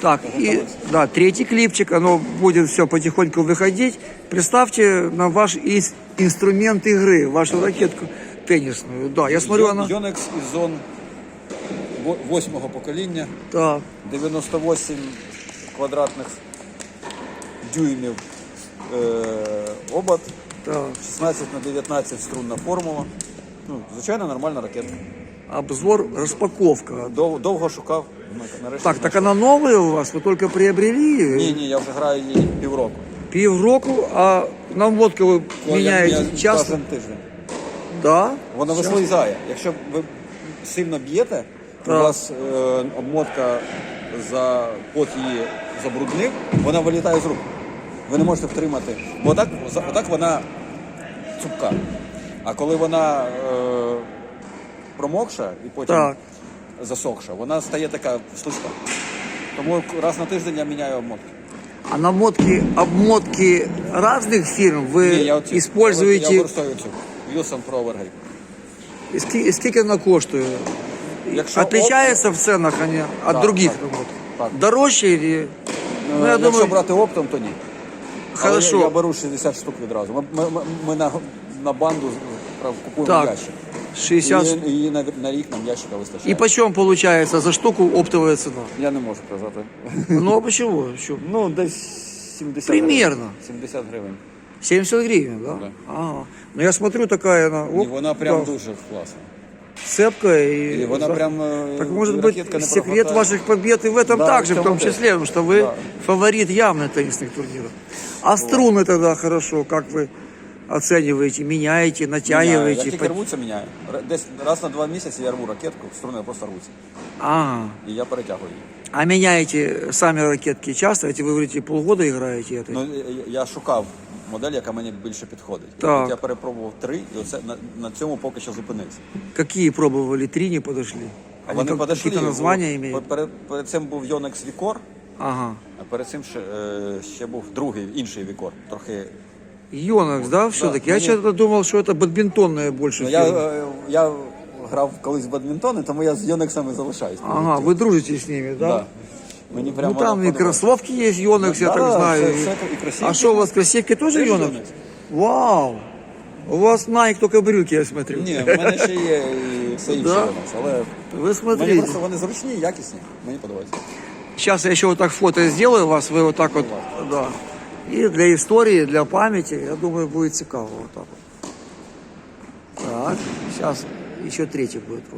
Так, и да, третий клипчик, оно будет все потихоньку выходить. Представьте нам ваш ис- инструмент игры, вашу ракетку теннисную. Да, я смотрю, она... Yonex із зон во- восьмого покоління, Так, 98 квадратних дюймів е, обод, так. 16 на 19 струнна формула. Ну, звичайно, нормальна ракетка. Обзор, распаковка. Дов, довго шукав. ну, нарешті Так, так знайшов. она новая у вас? Вы только приобрели? Ні, ні, я вже граю її півроку. Півроку, а наводку ви Я- міняєте я часто? Кожен тиждень. Да? Вона вислизає. Якщо ви сильно б'єте, у Так. вас е, обмотка за пот її забруднив, вона вилітає з рук. Ви не можете втримати. Бо отак, отак вона цупка. А коли вона е, промокша і потім Так. засохша, вона стає така слизька. Тому раз на тиждень я міняю обмотки. А намотки, обмотки разных фирм вы Ні, я використовую цю Wilson Pro Overhead. И ски- и сколько она коштует? Якщо Отличается в ценах они от Так, других так, намоток? так. Дороже или... Ну, я Якщо думаю, брати оптом, то ні. хорошо. Але я, я беру 60 штук відразу. Ми, ми, ми, ми на, на банду з- прав- купуємо Так, ящик. 60... І, її на, на рік нам ящика вистачає. И почем получается за штуку оптовая цена? Я не можу казати. Ну а почему? Что? Ну, десь 70 Примерно. гривень. 70 гривень. 70 гривен, да? Да. Ага. Ну я смотрю, такая она... І оп, вона прям да, дуже класна. цепкая. И, І вона прям... е, Так может быть ракетка не секрет прохватає. ваших побед и в этом Да, также, в в том том теж. числе, потому что вы Да. фаворит явно теннисных турниров. А струны тогда хорошо, как вы оцениваете, меняете, Міняю. натягиваете? Як тільки под- рвуться, міняю. Р- Десь раз на два місяці я рву ракетку, струни просто рвуться. Ага. І я перетягую її. А меняете сами ракетки часто? Эти вы говорите, полгода играете этой? Ну, я- я шукав модель, яка мені більше підходить. Так. От я перепробував три, і оце на, на цьому поки що зупинився. Какие пробовали? Три не подошли? А Они вони как- подошли. какие-то названия бо- имеют? Перед, перед цим був Yonex Вікор, Ага. а перед цим ще, е, ще був другий, інший Вікор. Трохи. Йонекс, да, все-таки? Я мне- что-то думал, что это бадминтонная больше Ну, я, фирма. е, я грав колись в бадмінтон, і тому я з Йонексами залишаюсь. по Ага, життю. вы дружите с ними, да? Да. Мені прямо Ну там вона и подобається. кроссовки есть, Йонекс, я Да, так да, знаю. все- И- все и кроссовки. А что у вас, кроссовки тоже Тоже Йонекс? Йонекс. Вау! У вас Nike только брюки, я смотрю. Ні, в мене ще є і все інше Да? Йонекс, але Вы мені смотрите. просто вони зручні, якісні. Мені подобається. Сейчас я еще вот так фото сделаю вас, вы вот так вот, да. И для истории, для памяти, я думаю, будет цікаво так еще третий будет ролик.